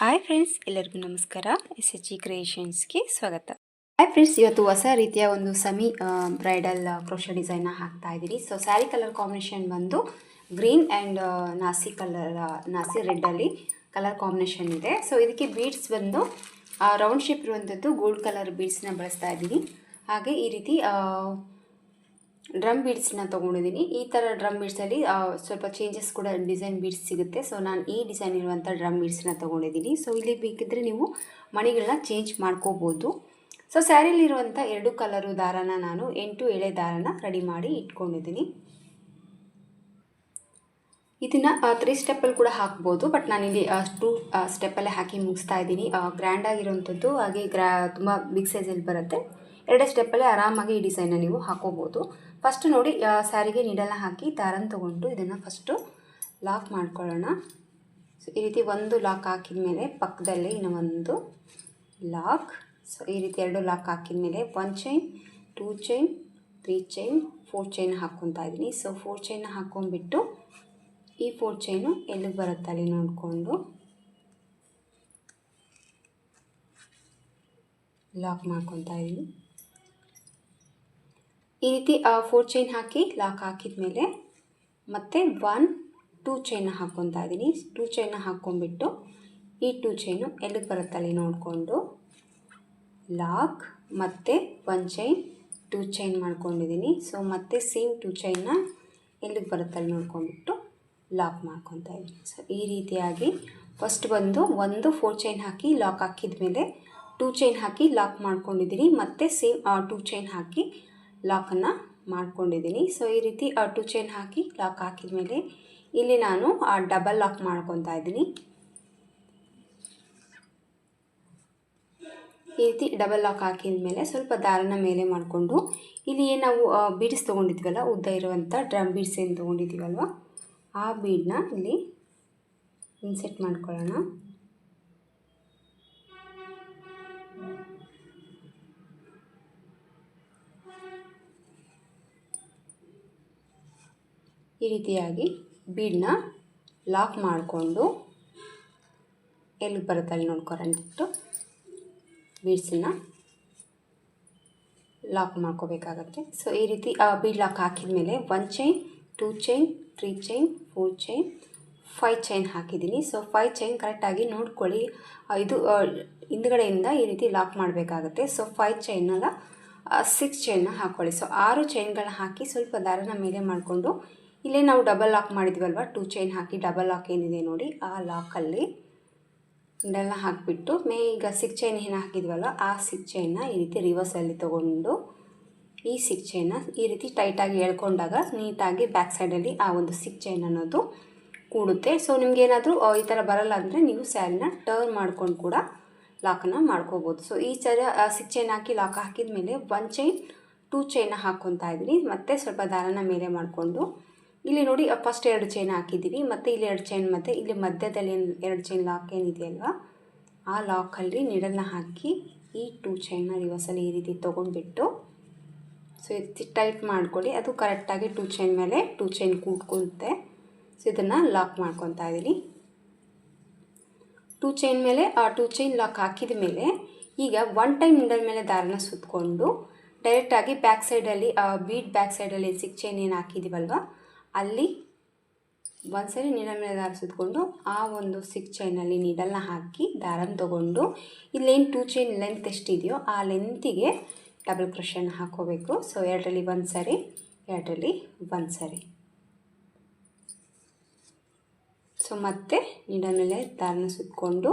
Hi friends ಎಲ್ಲರಿಗೂ ನಮಸ್ಕಾರ. S H G ಕ್ರಿಯೇಷನ್ಸ್ಗೆ ಸ್ವಾಗತ. ಹಾಯ್ ಫ್ರೆಂಡ್ಸ್ ಇವತ್ತು ಹೊಸ ರೀತಿಯ ಒಂದು ಸೆಮಿ ಬ್ರೈಡಲ್ ಕ್ರೋಶ ಡಿಸೈನ್ನ ಹಾಕ್ತಾ ಇದ್ದೀನಿ. ಸೊ ಸ್ಯಾರಿ ಕಲರ್ ಕಾಂಬಿನೇಷನ್ ಬಂದು ಗ್ರೀನ್ ಆ್ಯಂಡ್ ನಾಸಿ ಕಲರ್ ನಾಸಿ ರೆಡ್ಡಲ್ಲಿ ಕಲರ್ ಕಾಂಬಿನೇಷನ್ ಇದೆ. ಸೊ ಇದಕ್ಕೆ ಬೀಡ್ಸ್ ಬಂದು ರೌಂಡ್ ಶೇಪ್ ಇರುವಂಥದ್ದು ಗೋಲ್ಡ್ ಕಲರ್ ಬೀಡ್ಸ್ನ ಬಳಸ್ತಾ ಇದ್ದೀನಿ. ಹಾಗೆ ಈ ರೀತಿ ಡ್ರಮ್ ಬೀಡ್ಸ್ನ ತೊಗೊಂಡಿದ್ದೀನಿ ಈ ಥರ ಡ್ರಮ್ ಬೀಡ್ಸಲ್ಲಿ ಸ್ವಲ್ಪ ಚೇಂಜಸ್ ಕೂಡ ಡಿಸೈನ್ ಬೀಡ್ಸ್ ಸಿಗುತ್ತೆ. ಸೊ ನಾನು ಈ ಡಿಸೈನ್ ಇರುವಂಥ ಡ್ರಮ್ ಬೀಡ್ಸ್ನ ತೊಗೊಂಡಿದ್ದೀನಿ ಸೊ ಇಲ್ಲಿ ಬೇಕಿದ್ದರೆ ನೀವು ಮಣಿಗಳನ್ನ ಚೇಂಜ್ ಮಾಡ್ಕೋಬೋದು. ಸೊ ಸ್ಯಾರಿಲಿರುವಂಥ ಎರಡು ಕಲರು ದಾರನ ನಾನು ಎಂಟು ಎಳೆ ದಾರನ ರೆಡಿ ಮಾಡಿ ಇಟ್ಕೊಂಡಿದ್ದೀನಿ ಇದನ್ನು ತ್ರೀ ಸ್ಟೆಪ್ಪಲ್ಲಿ ಕೂಡ ಹಾಕ್ಬೋದು. ಬಟ್ ನಾನಿಲ್ಲಿ ಟೂ ಸ್ಟೆಪ್ಪಲ್ಲೇ ಹಾಕಿ ಮುಗಿಸ್ತಾ ಇದ್ದೀನಿ. ಗ್ರ್ಯಾಂಡಾಗಿರೋವಂಥದ್ದು ಹಾಗೆ ಗ್ರ್ಯಾ ತುಂಬ ಬಿಗ್ ಸೈಜಲ್ಲಿ ಬರುತ್ತೆ. ಎರಡೇ ಸ್ಟೆಪ್ಪಲ್ಲೇ ಆರಾಮಾಗಿ ಈ ಡಿಸೈನ್ನ ನೀವು ಹಾಕೋಬೋದು. ಫಸ್ಟ್ ನೋಡಿ ಸ್ಯಾರಿಗೆ ನೀಡಲ್ನ ಹಾಕಿ ದಾರನ ತೊಗೊಂಡು ಇದನ್ನು ಫಸ್ಟು ಲಾಕ್ ಮಾಡ್ಕೊಳ್ಳೋಣ. ಸೊ ಈ ರೀತಿ ಒಂದು ಲಾಕ್ ಹಾಕಿದ ಮೇಲೆ ಪಕ್ಕದಲ್ಲಿ ಇನ್ನು ಒಂದು ಲಾಕ್ ಸೊ ಈ ರೀತಿ ಎರಡು ಲಾಕ್ ಹಾಕಿದ ಮೇಲೆ one chain two chain three chain four chain ಹಾಕ್ಕೊತಾ ಇದ್ದೀನಿ ಸೊ ಫೋರ್ ಚೈನ್ ಹಾಕ್ಕೊಂಡ್ಬಿಟ್ಟು ಈ ಫೋರ್ ಚೈನು ಎಲ್ಲಿಗೆ ಬರುತ್ತೆ ಅಲ್ಲಿ ನೋಡಿಕೊಂಡು ಲಾಕ್ ಮಾಡ್ಕೊತಾ ಇದ್ದೀನಿ. ಈ ರೀತಿ ಫೋರ್ ಚೈನ್ ಹಾಕಿ ಲಾಕ್ ಹಾಕಿದ ಮೇಲೆ ಮತ್ತೆ ಒನ್ ಟೂ ಚೈನ ಹಾಕ್ಕೊತಾ ಇದ್ದೀನಿ. ಟೂ ಚೈನ ಹಾಕ್ಕೊಂಬಿಟ್ಟು ಈ ಟೂ ಚೈನು ಎಲ್ಲಿಗೆ ಬರುತ್ತಲ್ಲಿ ನೋಡಿಕೊಂಡು ಲಾಕ್ ಮತ್ತು ಒನ್ ಚೈನ್ ಟೂ ಚೈನ್ ಮಾಡ್ಕೊಂಡಿದ್ದೀನಿ. ಸೊ ಮತ್ತೆ ಸೇಮ್ ಟೂ ಚೈನ್ನ ಎಲ್ಲಿಗೆ ಬರುತ್ತಲ್ಲಿ ನೋಡ್ಕೊಂಡ್ಬಿಟ್ಟು ಲಾಕ್ ಮಾಡ್ಕೊತಾ ಇದ್ದೀನಿ. ಸೊ ಈ ರೀತಿಯಾಗಿ ಫಸ್ಟ್ ಬಂದು ಒಂದು ಫೋರ್ ಚೈನ್ ಹಾಕಿ ಲಾಕ್ ಹಾಕಿದ ಮೇಲೆ ಟೂ ಚೈನ್ ಹಾಕಿ ಲಾಕ್ ಮಾಡ್ಕೊಂಡಿದ್ದೀನಿ. ಮತ್ತು ಸೇಮ್ ಟೂ ಚೈನ್ ಹಾಕಿ ಲಾಕನ್ನು ಮಾಡ್ಕೊಂಡಿದ್ದೀನಿ. ಸೊ ಈ ರೀತಿ ಟು ಚೈನ್ ಹಾಕಿ ಲಾಕ್ ಹಾಕಿದ ಮೇಲೆ ಇಲ್ಲಿ ನಾನು ಡಬಲ್ ಲಾಕ್ ಮಾಡ್ಕೊತಾ ಇದ್ದೀನಿ. ಈ ರೀತಿ ಡಬಲ್ ಲಾಕ್ ಹಾಕಿದ ಮೇಲೆ ಸ್ವಲ್ಪ ದಾರನ ಮೇಲೆ ಮಾಡಿಕೊಂಡು ಇಲ್ಲಿ ಏನು ನಾವು ಬೀಡ್ಸ್ ತೊಗೊಂಡಿದ್ವಲ್ಲ, ಉದ್ದ ಇರುವಂಥ ಡ್ರಮ್ ಬೀಡ್ಸ್ ಏನು ತೊಗೊಂಡಿದ್ದೀವಲ್ವ? ಆ ಬೀಡನ್ನ ಇಲ್ಲಿ ಇನ್ಸೆಟ್ ಮಾಡ್ಕೊಳ್ಳೋಣ. ಈ ರೀತಿಯಾಗಿ ಬೀಡನ್ನ ಲಾಕ್ ಮಾಡಿಕೊಂಡು ಎಲ್ಲಿ ಬರುತ್ತೆ ಅಲ್ಲಿ ನೋಡ್ಕೊರಂದ್ಬಿಟ್ಟು ಬೀಡ್ಸನ್ನು ಲಾಕ್ ಮಾಡ್ಕೋಬೇಕಾಗತ್ತೆ. ಸೊ ಈ ರೀತಿ ಬೀಡ್ ಲಾಕ್ ಹಾಕಿದ ಮೇಲೆ one chain two chain three chain four chain five chain ಹಾಕಿದ್ದೀನಿ ಸೊ ಫೈವ್ ಚೈನ್ ಕರೆಕ್ಟಾಗಿ ನೋಡ್ಕೊಳ್ಳಿ. ಇದು ಹಿಂದ್ಗಡೆಯಿಂದ ಈ ರೀತಿ ಲಾಕ್ ಮಾಡಬೇಕಾಗತ್ತೆ. ಸೊ ಫೈವ್ ಚೈನಲ್ಲ ಸಿಕ್ಸ್ ಚೈನ್ನ ಹಾಕ್ಕೊಳ್ಳಿ ಸೊ ಆರು ಚೈನ್ಗಳನ್ನ ಹಾಕಿ ಸ್ವಲ್ಪ ದಾರನ ಮೇಲೆ ಮಾಡಿಕೊಂಡು ಇಲ್ಲೇ ನಾವು ಡಬಲ್ ಲಾಕ್ ಮಾಡಿದ್ವಲ್ವ? ಟೂ ಚೈನ್ ಹಾಕಿ ಡಬಲ್ ಲಾಕ್ ಏನಿದೆ ನೋಡಿ, ಆ ಲಾಕಲ್ಲಿ ಇದೆಲ್ಲ ಹಾಕಿಬಿಟ್ಟು, ಮೇ ಈಗ ಸಿಕ್ ಚೈನ್ ಏನು ಹಾಕಿದ್ವಲ್ಲ ಆ ಸಿಕ್ ಚೈನ್ನ ಈ ರೀತಿ ರಿವರ್ಸಲ್ಲಿ ತೊಗೊಂಡು, ಈ ಸಿಕ್ ಚೈನ್ನ ಈ ರೀತಿ ಟೈಟಾಗಿ ಎಳ್ಕೊಂಡಾಗ ನೀಟಾಗಿ ಬ್ಯಾಕ್ ಸೈಡಲ್ಲಿ ಆ ಒಂದು ಸಿಕ್ ಚೈನ್ ಅನ್ನೋದು ಕೂಡುತ್ತೆ. ಸೊ ನಿಮಗೇನಾದರೂ ಈ ಥರ ಬರಲ್ಲ ಅಂದರೆ ನೀವು ಸ್ಯಾರಿನ ಟರ್ನ್ ಮಾಡ್ಕೊಂಡು ಕೂಡ ಲಾಕನ್ನು ಮಾಡ್ಕೋಬೋದು. ಸೊ ಈ ಥರ ಸಿಕ್ ಚೈನ್ ಹಾಕಿ ಲಾಕ್ ಹಾಕಿದ ಮೇಲೆ ಒನ್ ಚೈನ್ ಟೂ ಚೈನ ಹಾಕ್ಕೊತಾ ಇದ್ದೀನಿ. ಮತ್ತೆ ಸ್ವಲ್ಪ ದಾರನ ಮೇಲೆ ಮಾಡಿಕೊಂಡು ಇಲ್ಲಿ ನೋಡಿ ಫಸ್ಟ್ ಎರಡು ಚೈನ್ ಹಾಕಿದ್ದೀವಿ. ಮತ್ತು ಇಲ್ಲಿ ಎರಡು ಚೈನ್ ಮತ್ತು, ಇಲ್ಲಿ ಮಧ್ಯದಲ್ಲಿ ಎರಡು ಚೈನ್ ಲಾಕ್ ಏನಿದೆಯಲ್ವ ಆ ಲಾಕಲ್ಲಿ ನಿಡಲ್ನ ಹಾಕಿ ಈ ಟೂ ಚೈನ್ನ ರಿವರ್ಸಲ್ಲಿ ಈ ರೀತಿ ತೊಗೊಂಡ್ಬಿಟ್ಟು ಸೊ ಇದು ಟೈಟ್ ಮಾಡ್ಕೊಳ್ಳಿ. ಅದು ಕರೆಕ್ಟಾಗಿ ಟೂ ಚೈನ್ ಮೇಲೆ ಟೂ ಚೈನ್ ಕೂಡ್ಕೊಳುತ್ತೆ ಸೊ ಇದನ್ನು ಲಾಕ್ ಮಾಡ್ಕೊತಾ ಇದ್ದೀನಿ. ಟೂ ಚೈನ್ ಮೇಲೆ, ಆ ಟೂ ಚೈನ್ ಲಾಕ್ ಹಾಕಿದ ಮೇಲೆ, ಈಗ ಒನ್ ಟೈಮ್ ನಿಡಲ್ ಮೇಲೆ ದಾರನ ಸುತ್ತಕೊಂಡು ಡೈರೆಕ್ಟಾಗಿ ಬ್ಯಾಕ್ ಸೈಡಲ್ಲಿ ಬೀಟ್ ಬ್ಯಾಕ್ ಸೈಡಲ್ಲಿ ಸಿಕ್ ಚೈನ್ ಏನು ಹಾಕಿದ್ದೀವಲ್ವ ಅಲ್ಲಿ ಒಂದ್ಸರಿ ನೀಡ ಮೇಲೆ ದಾರ ಸುತ್ತಕೊಂಡು ಆ ಒಂದು ಸಿಕ್ ಚೈನಲ್ಲಿ ನೀಡಲ್ನ ಹಾಕಿ ದಾರನ ತೊಗೊಂಡು, ಇಲ್ಲೇನು ಟೂ ಚೈನ್ ಲೆಂತ್ ಎಷ್ಟಿದೆಯೋ ಆ ಲೆಂತಿಗೆ ಡಬಲ್ ಕ್ರಷನ್ನು ಹಾಕೋಬೇಕು. ಸೊ ಎರಡರಲ್ಲಿ ಒಂದು ಸರಿ, ಎರಡರಲ್ಲಿ ಒಂದು ಸರಿ. ಸೊ ಮತ್ತೆ ನೀಡ ಮೇಲೆ ದಾರನ ಸುತ್ತಕೊಂಡು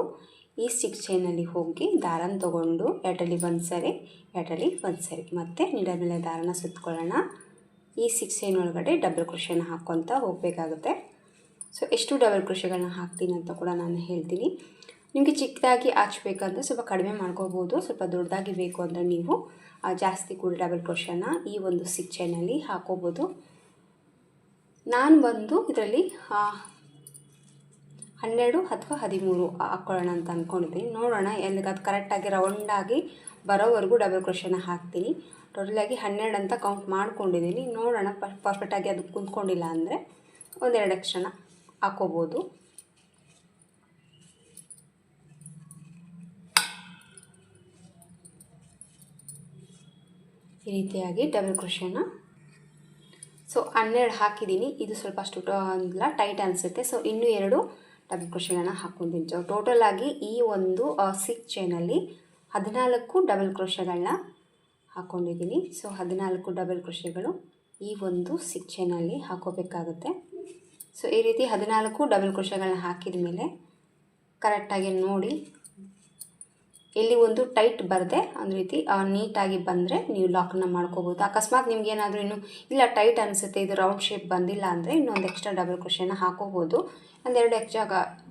ಈ ಸಿಕ್ ಚೈನಲ್ಲಿ ಹೋಗಿ ದಾರನ ತೊಗೊಂಡು, ಎರಡರಲ್ಲಿ ಒಂದು ಸರಿ, ಎರಡರಲ್ಲಿ ಒಂದು ಸರಿ. ಮತ್ತು ನೀಡ ಮೇಲೆ ದಾರನ ಸುತ್ತಕೊಳ್ಳೋಣ ಈ ಸಿಕ್ಸ್ ಚೈನ್ ಒಳಗಡೆ ಡಬಲ್ ಕ್ರೋಶನ ಹಾಕ್ಕೊತ ಹೋಗಬೇಕಾಗುತ್ತೆ. ಸೊ ಎಷ್ಟು ಡಬಲ್ ಕ್ರೋಶಗಳನ್ನ ಹಾಕ್ತೀನಿ ಅಂತ ಕೂಡ ನಾನು ಹೇಳ್ತೀನಿ. ನಿಮಗೆ ಚಿಕ್ಕದಾಗಿ ಹಚ್ಬೇಕಂದ್ರೆ ಸ್ವಲ್ಪ ಕಡಿಮೆ ಮಾಡ್ಕೋಬೋದು. ಸ್ವಲ್ಪ ದೊಡ್ಡದಾಗಿ ಬೇಕು ಅಂದರೆ ನೀವು ಜಾಸ್ತಿ ಕೂಡ ಡಬಲ್ ಕ್ರೋಶನ ಈ ಒಂದು ಸಿಕ್ ಚೈನಲ್ಲಿ ಹಾಕೋಬೋದು. ನಾನು ಬಂದು ಇದರಲ್ಲಿ ಹನ್ನೆರಡು ಅಥವಾ ಹದಿಮೂರು ಹಾಕ್ಕೊಳ್ಳೋಣ ಅಂತ ಅಂದ್ಕೊಂಡಿದ್ದೀನಿ ನೋಡೋಣ ಎಲ್ಲಿಗೆ ಅದು ಕರೆಕ್ಟಾಗಿ ರೌಂಡಾಗಿ ಬರೋವರೆಗೂ ಡಬಲ್ ಕ್ರೋಷನ ಹಾಕ್ತೀನಿ. ಟೋಟಲಾಗಿ ಹನ್ನೆರಡು ಅಂತ ಕೌಂಟ್ ಮಾಡ್ಕೊಂಡಿದ್ದೀನಿ ನೋಡೋಣ ಪರ್ಫೆಕ್ಟಾಗಿ ಅದು ಕುಂತ್ಕೊಂಡಿಲ್ಲ ಅಂದರೆ ಒಂದೆರಡು ಕ್ಷಣ ಹಾಕೋಬೋದು. ಈ ರೀತಿಯಾಗಿ ಡಬಲ್ ಕ್ರೋಷನ ಸೊ ಹನ್ನೆರಡು ಹಾಕಿದ್ದೀನಿ ಇದು ಸ್ವಲ್ಪ ಅಷ್ಟು ಅಲ್ಲ ಟೈಟ್ ಅನಿಸುತ್ತೆ. ಸೊ ಇನ್ನೂ ಎರಡು ಡಬಲ್ ಕ್ರೋಷನ ಹಾಕ್ಕೊಂಡಿದ್ದೀನಿ. ಸೊ ಟೋಟಲಾಗಿ ಈ ಒಂದು ಸಿಕ್ ಚೈನಲ್ಲಿ ಹದಿನಾಲ್ಕು ಡಬಲ್ ಕ್ರೋಶಗಳನ್ನ ಹಾಕ್ಕೊಂಡಿದ್ದೀನಿ ಸೊ ಹದಿನಾಲ್ಕು ಡಬಲ್ ಕ್ರೋಶೆಗಳು ಈ ಒಂದು ಸಿಕ್ಷೆನಲ್ಲಿ ಹಾಕೋಬೇಕಾಗುತ್ತೆ. ಸೊ ಈ ರೀತಿ ಹದಿನಾಲ್ಕು ಡಬಲ್ ಕ್ರೋಶಗಳನ್ನ ಹಾಕಿದ ಮೇಲೆ ಕರೆಕ್ಟಾಗಿ ನೋಡಿ ಎಲ್ಲಿ ಒಂದು ಟೈಟ್ ಬರದೆ ಒಂದು ರೀತಿ ನೀಟಾಗಿ ಬಂದರೆ ನೀವು ಲಾಕನ್ನ ಮಾಡ್ಕೋಬೋದು. ಅಕಸ್ಮಾತ್ ನಿಮ್ಗೆ ಏನಾದರೂ ಇನ್ನು, ಇಲ್ಲ ಟೈಟ್ ಅನಿಸುತ್ತೆ, ಇದು ರೌಂಡ್ ಶೇಪ್ ಬಂದಿಲ್ಲ ಅಂದರೆ ಇನ್ನೊಂದು ಎಕ್ಸ್ಟ್ರಾ ಡಬಲ್ ಕ್ರೋಶನ ಹಾಕೋಬೋದು. ಒಂದೆರಡು ಎಕ್ಸ್ಟ್ರಾ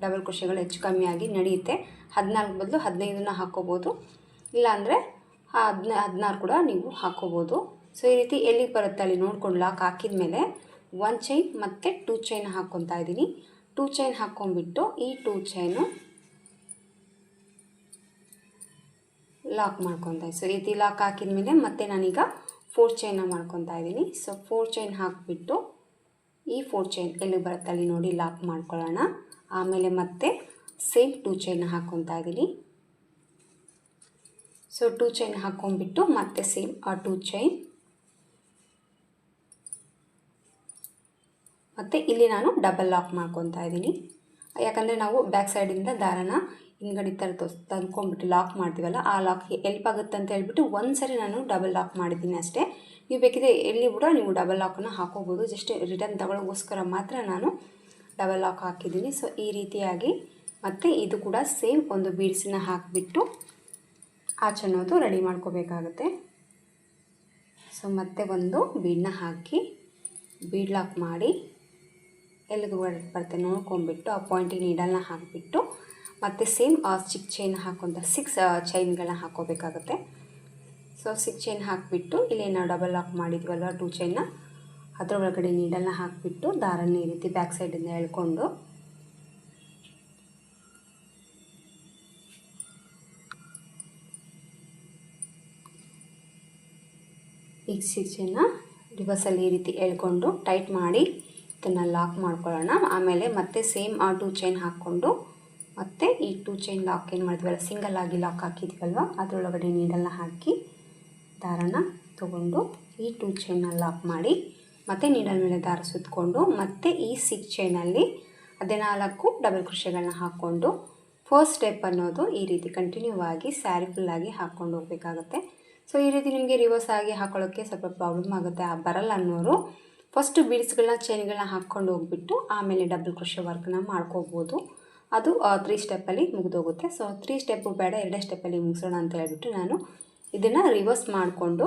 ಡಬಲ್ ಕ್ರೋಶಗಳು ಹೆಚ್ಚು ಕಮ್ಮಿ ಆಗಿ ನಡೆಯುತ್ತೆ. ಹದಿನಾಲ್ಕು ಬದಲು ಹದಿನೈದನ್ನ ಹಾಕೋಬೋದು. ಇಲ್ಲಾಂದರೆ ಹದಿನ, ಹದಿನಾರು ಕೂಡ ನೀವು ಹಾಕೋಬೋದು. ಸೊ ಈ ರೀತಿ ಎಲ್ಲಿಗೆ ಬರುತ್ತೆ ಅಲ್ಲಿ ನೋಡ್ಕೊಂಡು ಲಾಕ್ ಹಾಕಿದ ಮೇಲೆ ಒನ್ ಚೈನ್ ಮತ್ತು ಟೂ ಚೈನ್ ಹಾಕ್ಕೊತಾ ಇದ್ದೀನಿ. ಟೂ ಚೈನ್ ಹಾಕ್ಕೊಂಬಿಟ್ಟು ಈ ಟೂ ಚೈನು ಲಾಕ್ ಮಾಡ್ಕೊತಾ ಸೊ ರೀತಿ ಲಾಕ್ ಹಾಕಿದ ಮೇಲೆ ಮತ್ತೆ ನಾನೀಗ ಫೋರ್ ಚೈನ ಮಾಡ್ಕೊತಾ ಇದ್ದೀನಿ. ಸೊ ಫೋರ್ ಚೈನ್ ಹಾಕಿಬಿಟ್ಟು ಈ ಫೋರ್ ಚೈನ್ ಎಲ್ಲಿ ಬರುತ್ತೆ ಅಲ್ಲಿ ನೋಡಿ ಲಾಕ್ ಮಾಡ್ಕೊಳ್ಳೋಣ. ಆಮೇಲೆ ಮತ್ತೆ ಸೇಮ್ ಟೂ ಚೈನ್ ಹಾಕೊತಾ ಇದ್ದೀನಿ. ಸೊ ಟೂ ಚೈನ್ ಹಾಕೊಂಡ್ಬಿಟ್ಟು ಮತ್ತೆ ಸೇಮ್ ಆ ಟೂ ಚೈನ್ ಮತ್ತು ಇಲ್ಲಿ ನಾನು ಡಬಲ್ ಲಾಕ್ ಮಾಡ್ಕೊತಾ ಇದ್ದೀನಿ. ಯಾಕಂದರೆ ನಾವು ಬ್ಯಾಕ್ ಸೈಡಿಂದ ದಾರನ ಹಿಂಗಡಿ ಥರ ತೋಸ್ ತಂದ್ಕೊಂಡ್ಬಿಟ್ಟು ಲಾಕ್ ಮಾಡ್ತೀವಲ್ಲ, ಆ ಲಾಕ್ಗೆ ಎಲ್ಪ್ ಆಗುತ್ತೆ ಅಂತ ಹೇಳ್ಬಿಟ್ಟು ಒಂದು ಸರಿ ನಾನು ಡಬಲ್ ಲಾಕ್ ಮಾಡಿದ್ದೀನಿ ಅಷ್ಟೇ. ನೀವು ಬೇಕಿದ್ರೆ ಎಲ್ಲಿ ಕೂಡ ನೀವು ಡಬಲ್ ಲಾಕನ್ನು ಹಾಕೋಬೋದು. ಜಸ್ಟ್ ರಿಟರ್ನ್ ತಗೊಳ್ಳೋಗೋಸ್ಕರ ಮಾತ್ರ ನಾನು ಡಬಲ್ ಲಾಕ್ ಹಾಕಿದ್ದೀನಿ. ಸೊ ಈ ರೀತಿಯಾಗಿ ಮತ್ತು ಇದು ಕೂಡ ಸೇಮ್ ಒಂದು ಬೀಡ್ಸನ್ನ ಹಾಕಿಬಿಟ್ಟು ಆಚನ್ನೋದು ರೆಡಿ ಮಾಡ್ಕೋಬೇಕಾಗುತ್ತೆ. ಸೊ ಮತ್ತೆ ಒಂದು ಬೀಡನ್ನ ಹಾಕಿ ಬೀಡ್ ಲಾಕ್ ಮಾಡಿ ಎಲ್ಲಿಗೆ ಬರುತ್ತೆ ನೋಡ್ಕೊಂಬಿಟ್ಟು ಆ ಪಾಯಿಂಟಿಗೆ ನೀಡಲ್ನ ಹಾಕಿಬಿಟ್ಟು ಮತ್ತು ಸೇಮ್ ಚಿಕ್ಕ ಚೈನ್ ಹಾಕುವಂಥ ಸಿಕ್ಸ್ ಚೈನ್ಗಳನ್ನ ಹಾಕೋಬೇಕಾಗುತ್ತೆ. ಸೊ ಸಿಕ್ಸ್ ಚೈನ್ ಹಾಕಿಬಿಟ್ಟು, ಇಲ್ಲಿ ನಾವು ಡಬಲ್ ಲಾಕ್ ಮಾಡಿದ್ವಲ್ಲ ಟೂ ಚೈನ್ನ ಅದರ ಒಳಗಡೆ ನೀಡಲ್ನ ಹಾಕಿಬಿಟ್ಟು ದಾರನ ಈ ರೀತಿ ಬ್ಯಾಕ್ ಸೈಡಿಂದ ಎಳ್ಕೊಂಡು ಈಗ ಸಿಕ್ ಚೈನ್ನ ರಿವರ್ಸಲ್ಲಿ ಈ ರೀತಿ ಎಳ್ಕೊಂಡು ಟೈಟ್ ಮಾಡಿ, ಇದನ್ನು ಲಾಕ್ ಮಾಡ್ಕೊಳ್ಳೋಣ. ಆಮೇಲೆ ಮತ್ತೆ ಸೇಮ್ ಆ ಟೂ ಚೈನ್ ಹಾಕ್ಕೊಂಡು ಮತ್ತು ಈ ಟೂ ಚೈನ್ ಲಾಕ್ ಏನು ಮಾಡಿದ್ವಲ್ಲ ಸಿಂಗಲ್ ಆಗಿ ಲಾಕ್ ಹಾಕಿದ್ವಲ್ವ? ಅದರೊಳಗಡೆ ನೀಡಲ್ನ ಹಾಕಿ ದಾರನ ತಗೊಂಡು ಈ ಟೂ ಚೈನ್ನ ಲಾಕ್ ಮಾಡಿ, ಮತ್ತು ನೀಡಲ್ ಮೇಲೆ ದಾರ ಸುತ್ತಕೊಂಡು ಮತ್ತು ಈ ಸಿಕ್ ಚೈನಲ್ಲಿ ಹದಿನಾಲ್ಕು ಡಬಲ್ ಕೃಷಿಗಳನ್ನ ಹಾಕ್ಕೊಂಡು ಫಸ್ಟ್ ಸ್ಟೆಪ್ ಅನ್ನೋದು ಈ ರೀತಿ ಕಂಟಿನ್ಯೂ ಆಗಿ ಸ್ಯಾರಿ ಫುಲ್ಲಾಗಿ ಹಾಕ್ಕೊಂಡು ಹೋಗಬೇಕಾಗುತ್ತೆ. ಸೊ ಈ ರೀತಿ ನಿಮಗೆ ರಿವರ್ಸ್ ಆಗಿ ಹಾಕೊಳ್ಳೋಕ್ಕೆ ಸ್ವಲ್ಪ ಪ್ರಾಬ್ಲಮ್ ಆಗುತ್ತೆ. ಆ ಬರಲ್ಲ ಅನ್ನೋರು ಫಸ್ಟು ಬೀಡ್ಸ್ಗಳನ್ನ ಚೈನ್ಗಳನ್ನ ಹಾಕ್ಕೊಂಡು ಹೋಗ್ಬಿಟ್ಟು, ಆಮೇಲೆ ಡಬಲ್ ಕೃಷಿ ವರ್ಕ್ನ ಮಾಡ್ಕೋಬೋದು. ಅದು ತ್ರೀ ಸ್ಟೆಪ್ಪಲ್ಲಿ ಮುಗಿದೋಗುತ್ತೆ. ಸೊ ತ್ರೀ ಸ್ಟೆಪ್ಪು ಬೇಡ, ಎರಡೇ ಸ್ಟೆಪ್ಪಲ್ಲಿ ಮುಗಿಸೋಣ ಅಂತ ಹೇಳಿಬಿಟ್ಟು ನಾನು ಇದನ್ನು ರಿವರ್ಸ್ ಮಾಡಿಕೊಂಡು